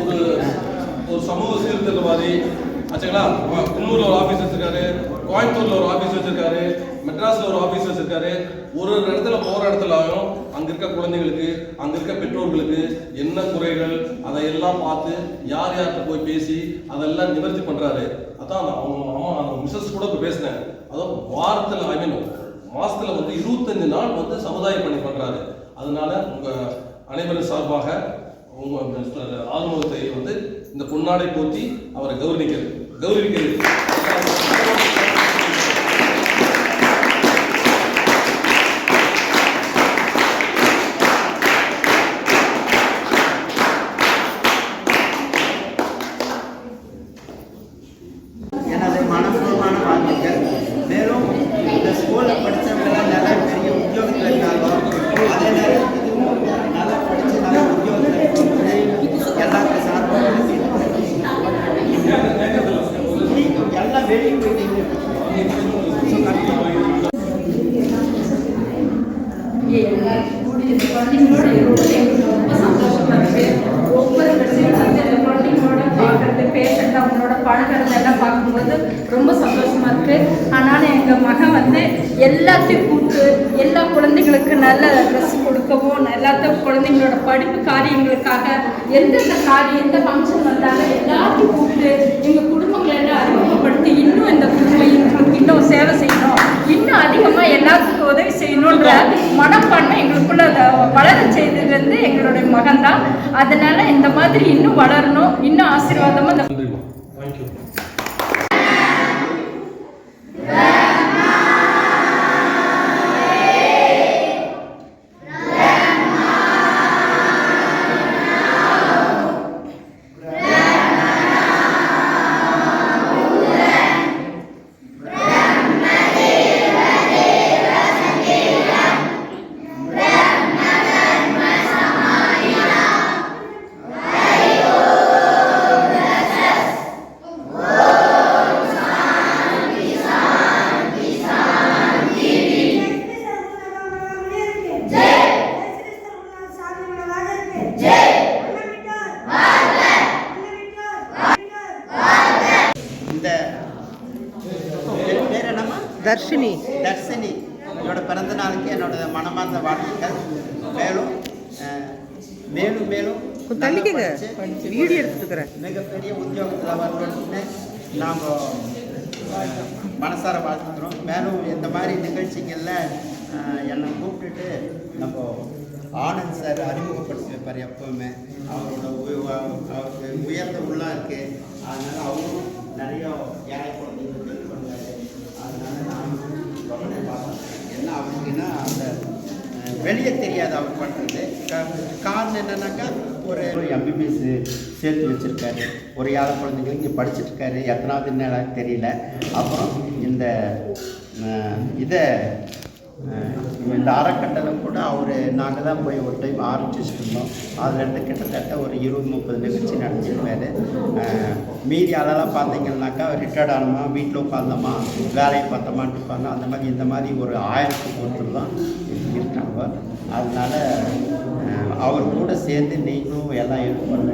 ஒரு ஒரு சமூக சீர்திருத்தவாதி ஆச்சுங்களா? குன்னூரில் ஒரு ஆஃபீஸ் வச்சிருக்காரு கோயம்புத்தூரில் ஒரு ஆஃபீஸ் வச்சிருக்காரு மெட்ராஸில் ஒரு ஆஃபீஸ் வச்சிருக்காரு. ஒரு ஒரு இடத்துல போகிற இடத்துலையும் அங்கே இருக்க குழந்தைங்களுக்கு அங்கே இருக்க பெற்றோர்களுக்கு என்ன குறைகள் அதையெல்லாம் பார்த்து யார் யார்கிட்ட போய் பேசி அதெல்லாம் நிவர்த்தி பண்ணுறாரு அதான் அவங்க மாமா அந்த மிசஸ் கூட இப்போ பேசினேன். அதுவும் வாரத்தில் ஐ மீன் வந்து இருபத்தஞ்சு நாள் வந்து சமுதாய பணி பண்ணுறாரு அதனால உங்கள் அனைவரும் சார்பாக உங்க ஆறுமுகத்தை வந்து இந்த பொன்னாடை போத்தி அவரை கௌரவிக்கிறது கௌரவிக்கிறது எனது மனப்பூர்வமான வாழ்த்துக்கள். மேலும் இந்த ஸ்கூலில் படித்த நல்ல பெரிய உத்தியோகத்தில் இருக்காங்க அதே நேரம் இதுவும் நல்லா படித்து நல்ல உத்தியோகத்தில் இருக்கவங்க எல்லாருக்கும் சார்பாக எல்லாம் வெளியே போயிட்டீங்க ஸோ கண்டிப்பாக குழந்தைங்களோட இருக்கிறது எங்களுக்கு ரொம்ப சந்தோஷமா இருக்கு ஒவ்வொரு பிரச்சனையும் வந்து இந்த குழந்தைங்களோட பார்க்கறது பேஷண்ட் அவங்களோட பழகிறது எல்லாம் பார்க்கும்போது ரொம்ப சந்தோஷமாக இருக்குது ஆனாலும் எங்கள் மகன் வந்து எல்லாத்தையும் கூப்பிட்டு எல்லா குழந்தைங்களுக்கு நல்ல ட்ரெஸ் கொடுக்கவும் எல்லாத்தையும் குழந்தைங்களோட படிப்பு காரியங்களுக்காக எந்தெந்த காரியம் எந்த ஃபங்க்ஷன் வந்தாலும் எல்லாத்தையும் கூப்பிட்டு எங்கள் குடும்பங்களெல்லாம் அதனால இந்த மாதிரி இன்னும் வளரணும் இன்னும் ஆசீர்வாதமாக இந்த தர்ஷினி. தர்ஷினி என்னோட பிறந்த நாளுக்கு என்னோட மனமார்ந்த வாழ்த்துக்கள். மேலும் மேலும் மேலும் தள்ளிக்கங்க. வீடியோ எடுத்துக்கிறேன். மிகப்பெரிய உத்தியோகத்தில் வரணும்னு நாம் மனசார வாழ்த்துக்கிறோம். மேலும் இந்த மாதிரி நிகழ்ச்சிகளில் என்னை கூப்பிட்டுட்டு நம்ம ஆனந்த் சார் அறிமுகப்படுத்தி வைப்பார் எப்பவுமே. அவரோட அவருக்கு உயர்ந்த உள்ளம் இருக்குது அதனால் அவரும் நிறைய ஏழை குழந்தைங்களுக்கு பார்த்தீங்கன்னா அந்த வெளியே தெரியாது அவர் பண்ணுறது காரணம் என்னன்னாக்கா ஒரு எம்பிபிஎஸ் சேர்த்து வச்சுருக்காரு. ஒரு ஏழை குழந்தைங்க இங்கே படிச்சுட்ருக்காரு எத்தனாவது என்ன தெரியல. அப்புறம் இந்த இதை இந்த அறக்கட்டளை கூட அவர் நாங்கள் தான் போய் ஒரு டைம் ஆரம்பிச்சுட்டு இருந்தோம் அதுலேருந்து கிட்டத்தட்ட ஒரு இருபது முப்பது நிகழ்ச்சி நடத்திருப்பார். மீதி அதெல்லாம் பார்த்தீங்கன்னாக்கா ரிட்டையர்ட் ஆனோமா வீட்டில் உட்காந்தோமா வேலையை பார்த்தோமான்ட்டு இருப்பாங்க அந்த மாதிரி இந்த மாதிரி ஒரு ஆயிரத்துக்கு ஒருத்தர் தான் இருக்காங்க. அதனால அவர் கூட சேர்ந்து நீங்களும் எல்லாம் ஹெல்ப் பண்ண